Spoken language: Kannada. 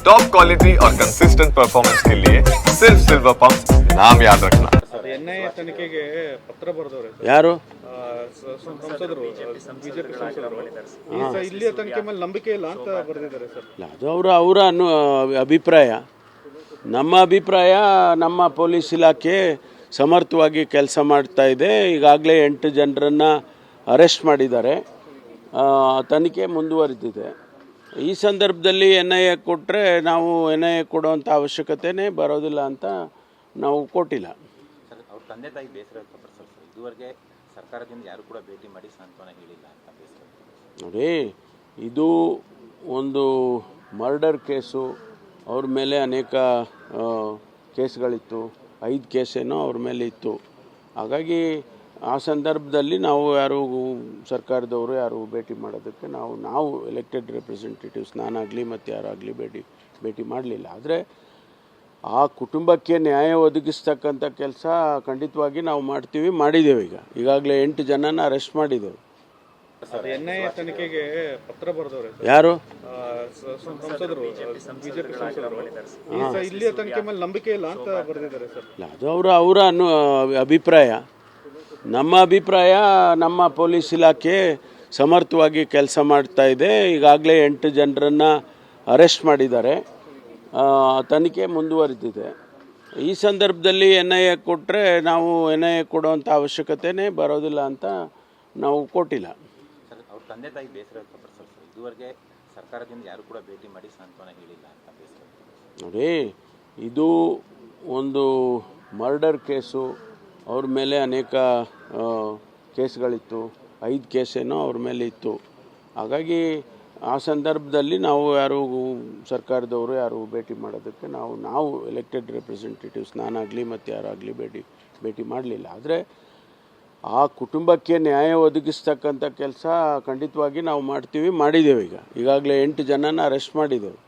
टॉप क्वालिटी और कंसिस्टेंट परफॉर्मेंस के लिए सिर्फ सिल्वर पंप नाम याद रखना ಎನ್ ಐ ಎ ತನಿಖೆಗೆ ಪತ್ರ ಬರೆದವ್ರೆ ಯಾರು ಸಂಸದರು ಬಿಜೆಪಿ ಸಂಸದರು ಈ ಸ- ಇಲ್ಲಿಯ ತನಿಖೆ ಮೇಲೆ ನಂಬಿಕೆ ಇಲ್ಲ ಅಂತ ಬರೆದಿದ್ದಾರೆ ಸರ್ ಇಲ್ಲ ಅದು ಅವರ ಅವರ ಅನು ಅಭಿಪ್ರಾಯ ನಮ್ಮ ಅಭಿಪ್ರಾಯ ನಮ್ಮ ಪೊಲೀಸ್ ಇಲಾಖೆ ಸಮರ್ಥವಾಗಿ ಕೆಲಸ ಮಾಡ್ತಾ ಇದೆ ಈಗಾಗಲೇ ಎಂಟು ಜನರನ್ನು ಅರೆಸ್ಟ್ ಮಾಡಿದ್ದಾರೆ ಆ, ತನಿಖೆ ಮುಂದುವರಿದಿದೆ ಈ ಸಂದರ್ಭದಲ್ಲಿ ಎನ್ ಐ ಎ ಕೊಟ್ಟರೆ ನಾವು ಎನ್ ಐ ಎ ಕೊಡುವಂಥ ಅವಶ್ಯಕತೆನೇ ಬರೋದಿಲ್ಲ ಅಂತ ನಾವು ಕೊಟ್ಟಿಲ್ಲ. ತಂದೆ ತಾಯಿ ಬೇಸರ ಇದುವರೆಗೆ ಸರ್ಕಾರದಿಂದ ಯಾರು ಕೂಡ ಭೇಟಿ ಮಾಡಿ ಸಾಂತ್ವನ ಹೇಳಿಲ್ಲ ಅಂತ ನೋಡಿ ಇದು ಒಂದು ಮರ್ಡರ್ ಕೇಸು. ಅವ್ರ ಮೇಲೆ ಅನೇಕ ಕೇಸ್ಗಳಿತ್ತು. ಐದು ಕೇಸೇನೋ ಅವ್ರ ಮೇಲೆ ಇತ್ತು. ಹಾಗಾಗಿ ಆ ಸಂದರ್ಭದಲ್ಲಿ ನಾವು ಯಾರು ಸರ್ಕಾರದವರು ಯಾರು ಭೇಟಿ ಮಾಡೋದಕ್ಕೆ ನಾವು ನಾವು ಎಲೆಕ್ಟೆಡ್ ರೆಪ್ರೆಸೆಂಟೇಟಿವ್ಸ್ ನಾನಾಗಲಿ ಮತ್ತು ಯಾರಾಗಲಿ ಭೇಟಿ ಭೇಟಿ ಮಾಡಲಿಲ್ಲ. ಆದರೆ ಆ ಕುಟುಂಬಕ್ಕೆ ನ್ಯಾಯ ಒದಗಿಸ್ತಕ್ಕಂಥ ಕೆಲಸ ಖಂಡಿತವಾಗಿ ನಾವು ಮಾಡ್ತೀವಿ ಮಾಡಿದ್ದೇವೆ ಈಗ. ಈಗಾಗಲೇ ಎಂಟು ಜನನ ಅರೆಸ್ಟ್ ಮಾಡಿದ್ದೇವೆ. ತನಿಖೆಗೆ ಪತ್ರ ಬರೆದವ್ರೆ ಯಾರು? ನಂಬಿಕೆ ಇಲ್ಲ ಅಂತ ಬರೆದಿದ್ದಾರೆ ಸರ್. ಇಲ್ಲ ಅದು ಅವರ ಅವರ ಅನು ಅಭಿಪ್ರಾಯ. ನಮ್ಮ ಅಭಿಪ್ರಾಯ ನಮ್ಮ ಪೊಲೀಸ್ ಇಲಾಖೆ ಸಮರ್ಥವಾಗಿ ಕೆಲಸ ಮಾಡ್ತಾ ಇದೆ. ಈಗಾಗಲೇ ಎಂಟು ಜನರನ್ನು ಅರೆಸ್ಟ್ ಮಾಡಿದ್ದಾರೆ. ತನಿಖೆ ಮುಂದುವರೆದಿದೆ. ಈ ಸಂದರ್ಭದಲ್ಲಿ ಎನ್ ಐ ಎ ಕೊಟ್ಟರೆ ನಾವು ಎನ್ ಐ ಎ ಕೊಡುವಂಥ ಅವಶ್ಯಕತೆನೇ ಬರೋದಿಲ್ಲ ಅಂತ ನಾವು ಕೊಟ್ಟಿಲ್ಲ. ಸರ್ ಅವ್ರ ತಂದೆ ತಾಯಿ ಬೇಸರ ಇದುವರೆಗೆ ಸರ್ಕಾರದಿಂದ ಯಾರು ಕೂಡ ಭೇಟಿ ಮಾಡಿ ಸಾಂತ್ವನ ಹೇಳಿಲ್ಲ ಅಂತ ನೋಡಿ ಇದು ಒಂದು ಮರ್ಡರ್ ಕೇಸು. ಅವ್ರ ಮೇಲೆ ಅನೇಕ ಕೇಸ್ಗಳಿತ್ತು. ಐದು ಕೇಸೇನೋ ಅವ್ರ ಮೇಲೆ ಇತ್ತು. ಹಾಗಾಗಿ ಆ ಸಂದರ್ಭದಲ್ಲಿ ನಾವು ಯಾರು ಸರ್ಕಾರದವರು ಯಾರು ಭೇಟಿ ಮಾಡೋದಕ್ಕೆ ನಾವು ನಾವು ಎಲೆಕ್ಟೆಡ್ ರೆಪ್ರೆಸೆಂಟೇಟಿವ್ಸ್ ನಾನಾಗಲಿ ಮತ್ತು ಯಾರಾಗಲಿ ಭೇಟಿ ಭೇಟಿ ಮಾಡಲಿಲ್ಲ. ಆದರೆ ಆ ಕುಟುಂಬಕ್ಕೆ ನ್ಯಾಯ ಒದಗಿಸ್ತಕ್ಕಂಥ ಕೆಲಸ ಖಂಡಿತವಾಗಿ ನಾವು ಮಾಡ್ತೀವಿ, ಮಾಡಿದ್ದೇವೆ ಈಗ. ಈಗಾಗಲೇ ಎಂಟು ಜನನ ಅರೆಸ್ಟ್ ಮಾಡಿದ್ದೇವೆ.